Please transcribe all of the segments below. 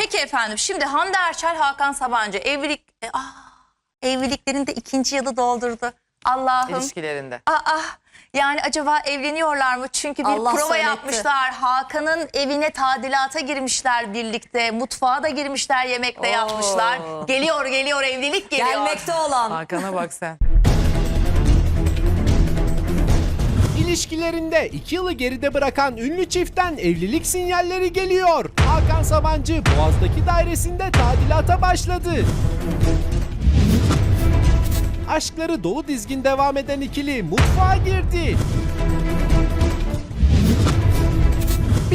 Peki efendim şimdi Hande Erçel Hakan Sabancı evlilik e, ah, evliliklerinde ikinci yılı doldurdu. Allah'ım. ilişkilerinde. Aa, yani acaba evleniyorlar mı? Çünkü bir Allah prova söyletti. yapmışlar. Hakan'ın evine tadilata girmişler birlikte. Mutfağa da girmişler, yemek de yapmışlar. Geliyor geliyor evlilik geliyor. Gelmekte olan. Hakan'a bak sen. İlişkilerinde 2 yılı geride bırakan ünlü çiftten evlilik sinyalleri geliyor. Hakan Sabancı Boğaz'daki dairesinde tadilata başladı. Aşkları dolu dizgin devam eden ikili mutfağa girdi.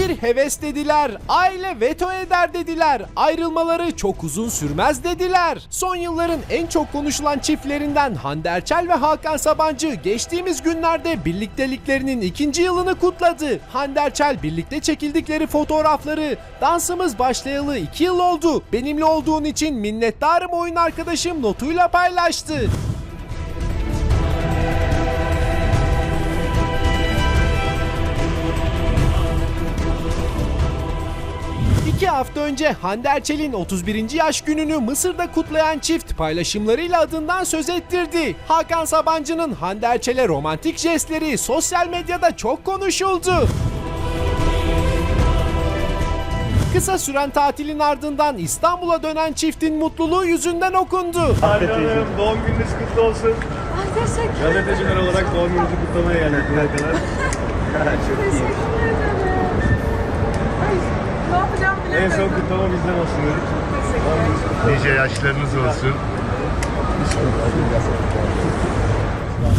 Bir heves dediler, aile veto eder dediler, ayrılmaları çok uzun sürmez dediler. Son yılların en çok konuşulan çiftlerinden Hande Erçel ve Hakan Sabancı geçtiğimiz günlerde birlikteliklerinin ikinci yılını kutladı. Hande Erçel birlikte çekildikleri fotoğrafları dansımız başlayalı iki yıl oldu. Benimle olduğun için minnettarım oyun arkadaşım notuyla paylaştı. Hafta önce Hande Erçel'in 31. yaş gününü Mısır'da kutlayan çift paylaşımlarıyla adından söz ettirdi. Hakan Sabancı'nın Hande Erçel'e romantik jestleri sosyal medyada çok konuşuldu. Kısa süren tatilin ardından İstanbul'a dönen çiftin mutluluğu yüzünden okundu. Hande Hanım doğum gününüz kutlu olsun. Gazeteciler olarak doğum gününüzü kutlamaya geldik buraya kadar. Çok iyi. Ne yapacağım En bilemedim. son kutlama bizden olsun dedik. Nice yaşlarınız olsun.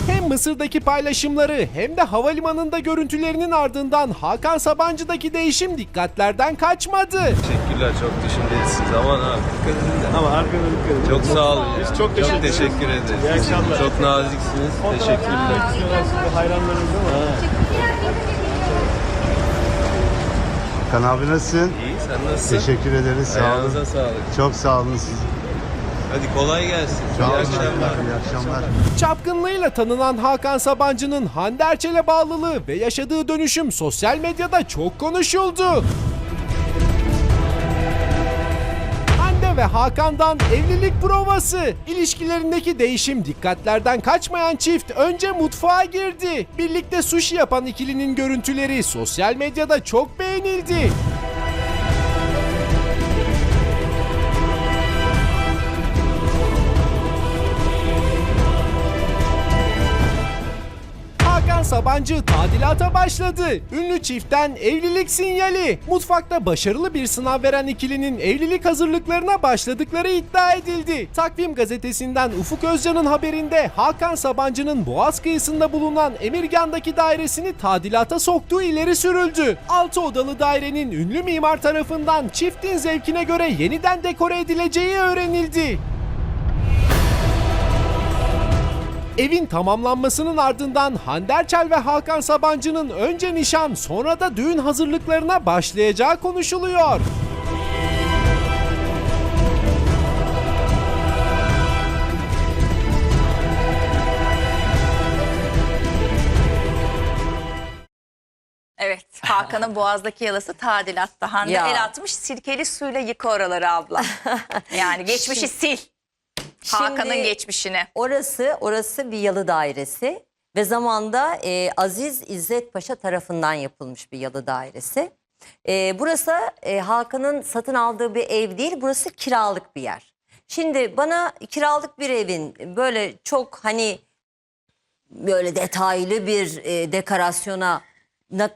Hem Mısır'daki paylaşımları hem de havalimanında görüntülerinin ardından Hakan Sabancı'daki değişim dikkatlerden kaçmadı. Teşekkürler çok düşüncelisiniz aman abi. Ama arkada dikkat. Çok sağ olun. ya. Biz çok teşekkür ederiz. teşekkür ederiz. İyi akşamlar. Çok naziksiniz. Teşekkürler. hayranlarınız ama. Kan abi nasılsın? İyi sen nasılsın? Teşekkür ederiz. Sağ olun. Ayağınıza sağlık. Çok sağ olun siz. Hadi kolay gelsin. Sağ İyi akşamlar. İyi akşamlar. Çapkınlığıyla tanınan Hakan Sabancı'nın Hande Erçel'e bağlılığı ve yaşadığı dönüşüm sosyal medyada çok konuşuldu. Ve Hakan'dan evlilik provası. İlişkilerindeki değişim dikkatlerden kaçmayan çift önce mutfağa girdi. Birlikte sushi yapan ikilinin görüntüleri sosyal medyada çok beğenildi. Hakan Sabancı tadilata başladı. Ünlü çiftten evlilik sinyali. Mutfakta başarılı bir sınav veren ikilinin evlilik hazırlıklarına başladıkları iddia edildi. Takvim gazetesinden Ufuk Özcan'ın haberinde Hakan Sabancı'nın Boğaz kıyısında bulunan Emirgan'daki dairesini tadilata soktuğu ileri sürüldü. 6 odalı dairenin ünlü mimar tarafından çiftin zevkine göre yeniden dekore edileceği öğrenildi. Evin tamamlanmasının ardından Hande Erçel ve Hakan Sabancı'nın önce nişan sonra da düğün hazırlıklarına başlayacağı konuşuluyor. Evet Hakan'ın boğazdaki yalası tadilatta. Hande Ya. el atmış sirkeli suyla yıka oraları abla. yani geçmişi sil. Hakan'ın geçmişini. Orası, orası bir yalı dairesi ve zamanda e, Aziz İzzet Paşa tarafından yapılmış bir yalı dairesi. E, burası e, Hakan'ın satın aldığı bir ev değil, burası kiralık bir yer. Şimdi bana kiralık bir evin böyle çok hani böyle detaylı bir e, dekorasyona na-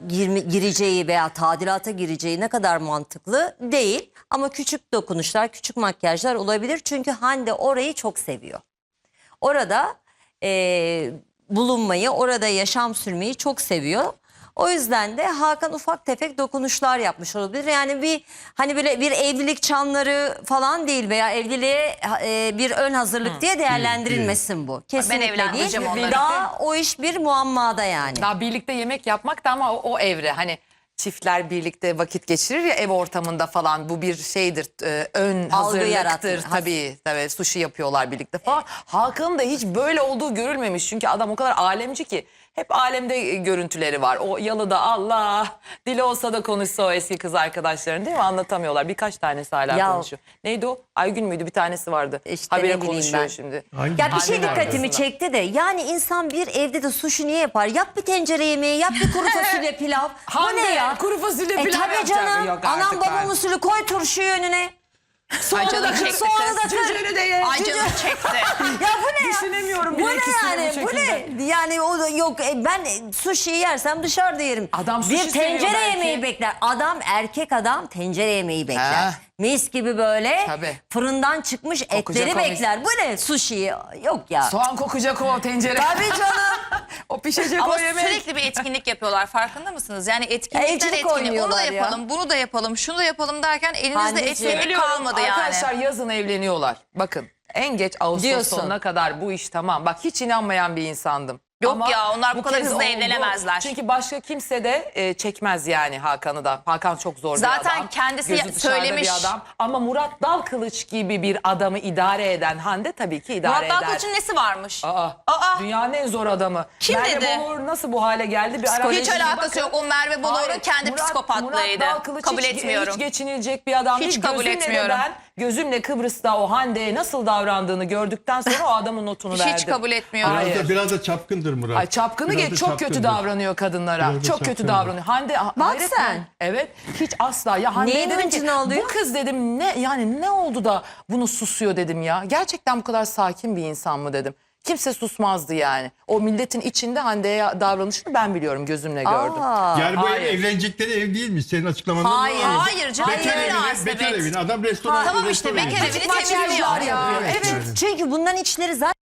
girme- gireceği veya tadilata gireceği ne kadar mantıklı değil. Ama küçük dokunuşlar, küçük makyajlar olabilir. Çünkü Hande orayı çok seviyor. Orada e, bulunmayı, orada yaşam sürmeyi çok seviyor. O yüzden de Hakan ufak tefek dokunuşlar yapmış olabilir. Yani bir hani böyle bir evlilik çanları falan değil veya evliliğe e, bir ön hazırlık diye değerlendirilmesin bu. Kesinlikle evlendireceğim değil. onları. Daha o iş bir muammada yani. Daha birlikte yemek yapmak da ama o, o evre hani çiftler birlikte vakit geçirir ya ev ortamında falan bu bir şeydir e, ön hazırlıktır yaratma. tabii tabii sushi yapıyorlar birlikte falan. Hakan'ın da hiç böyle olduğu görülmemiş çünkü adam o kadar alemci ki Hep alemde e, görüntüleri var. O yalıda Allah dili olsa da konuşsa o eski kız arkadaşların değil mi? Anlatamıyorlar. Birkaç tanesi hala Ya- konuşuyor. Neydi o? Aygün müydü? Bir tanesi vardı. İşte bileyim konuşuyor ben. şimdi. Ya bir şey dikkatimi çekti de yani insan bir evde de sushi niye yapar? Yap bir tencere yemeği, yap bir kuru fasulye pilav. Bu Hande, ne ya? kuru fasulye E pilav tabii yapacak. canım. Yok Anam artık babam ben. usulü koy turşuyu önüne. Sonra canım da çekti sonra kız. da kır. Cücüğünü de ye. Çekti. Ya bu ne ya? Düşünemiyorum Bu bile ne ikisini bu yani? Bu şekilde. ne? Yani o da yok e, ben sushi yersem dışarıda yerim. Adam sushi bir tencere belki. yemeği bekler. Adam erkek adam tencere yemeği bekler. Ha. Mis gibi böyle Tabii. fırından çıkmış Kokacak etleri o mis. bekler. Bu ne? Sushi yok ya. Soğan kokacak o tencere. Tabii canım. o pişecek Ama o yemek. sürekli bir etkinlik yapıyorlar farkında mısınız? Yani etkinlikten elçilik etkinlik. Onu da oynuyorlar ya. yapalım, bunu da yapalım, şunu da yapalım derken elinizde Anneciğim. etkinlik Söylüyorum, kalmadı yani. Arkadaşlar yazın evleniyorlar. Bakın en geç Ağustos Diyorsun. sonuna kadar bu iş tamam. Bak hiç inanmayan bir insandım. Yok ya, onlar bu kadar hızlı evlenemezler. Çünkü başka kimse de e, çekmez yani Hakan'ı da. Hakan çok zor bir Zaten adam. kendisi Gözü ya- dışarıda söylemiş. bir adam. Ama Murat Dalkılıç gibi bir adamı idare eden Hande tabii ki idare Murat eder. Dalkılıç'ın nesi varmış? Aa, Aa. Dünyanın en zor adamı. Kim Merve dedi? Bolur nasıl bu hale geldi? Bir Hiç alakası Bakın. yok. O Merve Bolur'un Hayır, kendi Murat- psikopatlığıydı. Murat Dalkılıç Kabul hiç, etmiyorum. Hiç geçinilecek bir adam Hiç değil. kabul Gözümle etmiyorum. Ben gözümle Kıbrıs'ta o Hande'ye nasıl davrandığını gördükten sonra o adamın notunu Hiç verdim. kabul etmiyorum. Biraz da, biraz da çapkındır Murat. Ay çapkını Biraz geç çok kötü çapkındır. davranıyor kadınlara. Biraz da çok kötü çapkındır. davranıyor. Hande hayret sen. ben- Evet hiç asla ya Hande'ye Neyin dedim ki hıncını alıyor? bu kız dedim ne yani ne oldu da bunu susuyor dedim ya. Gerçekten bu kadar sakin bir insan mı dedim. Kimse susmazdı yani. O milletin içinde Hande'ye davranışını ben biliyorum gözümle gördüm. Aa. Yani bu ev Hayır. evlenecekleri ev değilmiş senin açıklamandan. Hayır. anladım. Hayır canım, Bekar ne evini, münasebet. bekar evini. Adam restoran. Tamam işte restoran bekar evi. evini Makyajlar temizliyor. yapıyor. Evet. Çünkü bunların içleri zaten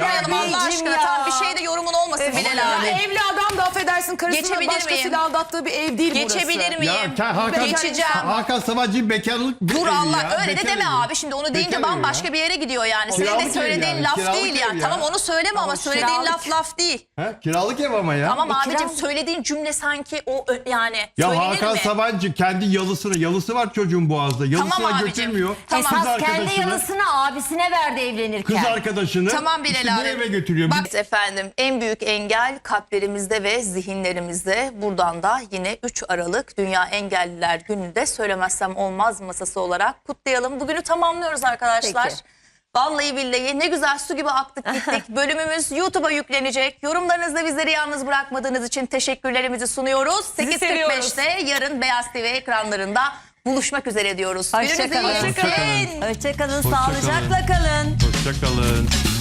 Ay Allah aşkına. Tamam bir şeyde yorumun olmasın Bilal abi. evli affedersin karısına Geçebilir başkasıyla miyim? aldattığı bir ev değil burası. Geçebilir miyim? Ya Ka- Hakan, Geçeceğim. Hakan Savacı bekarlık Dur evi Allah ya, öyle de bekar deme evi. abi şimdi onu deyince Bekar evi bambaşka ya. bir yere gidiyor yani. Senin Kiralık de ev söylediğin yani, laf kiralık değil ev yani. ya. Tamam onu söyleme ama söylediğin kiralık. laf laf değil. Ha, kiralık ev ama ya. Tamam abicim kiralık. söylediğin cümle sanki o ö- yani Ya söylenir Hakan mi? Sabancı kendi yalısını, yalısı var çocuğun boğazda. Yalısına Tamam abicim, götürmüyor. tamam. Kız esas kendi arkadaşını, yalısını abisine verdi evlenirken. kız arkadaşını Tamam Bilal işte bu abi. eve götürüyor. Bak efendim en büyük engel kalplerimizde ve zihinlerimizde. Buradan da yine 3 Aralık Dünya Engelliler Günü'nde söylemezsem olmaz masası olarak kutlayalım. Bugünü tamamlıyoruz arkadaşlar. Peki. Vallahi billahi ne güzel su gibi aktık gittik. Bölümümüz YouTube'a yüklenecek. Yorumlarınızda bizleri yalnız bırakmadığınız için teşekkürlerimizi sunuyoruz. Sizi seviyoruz. 8.45'te yarın Beyaz TV ekranlarında buluşmak üzere diyoruz. Hoşça Gününüzü kalın. iyi geçirin. Hoşçakalın. Hoşça Sağlıcakla kalın. Hoşçakalın.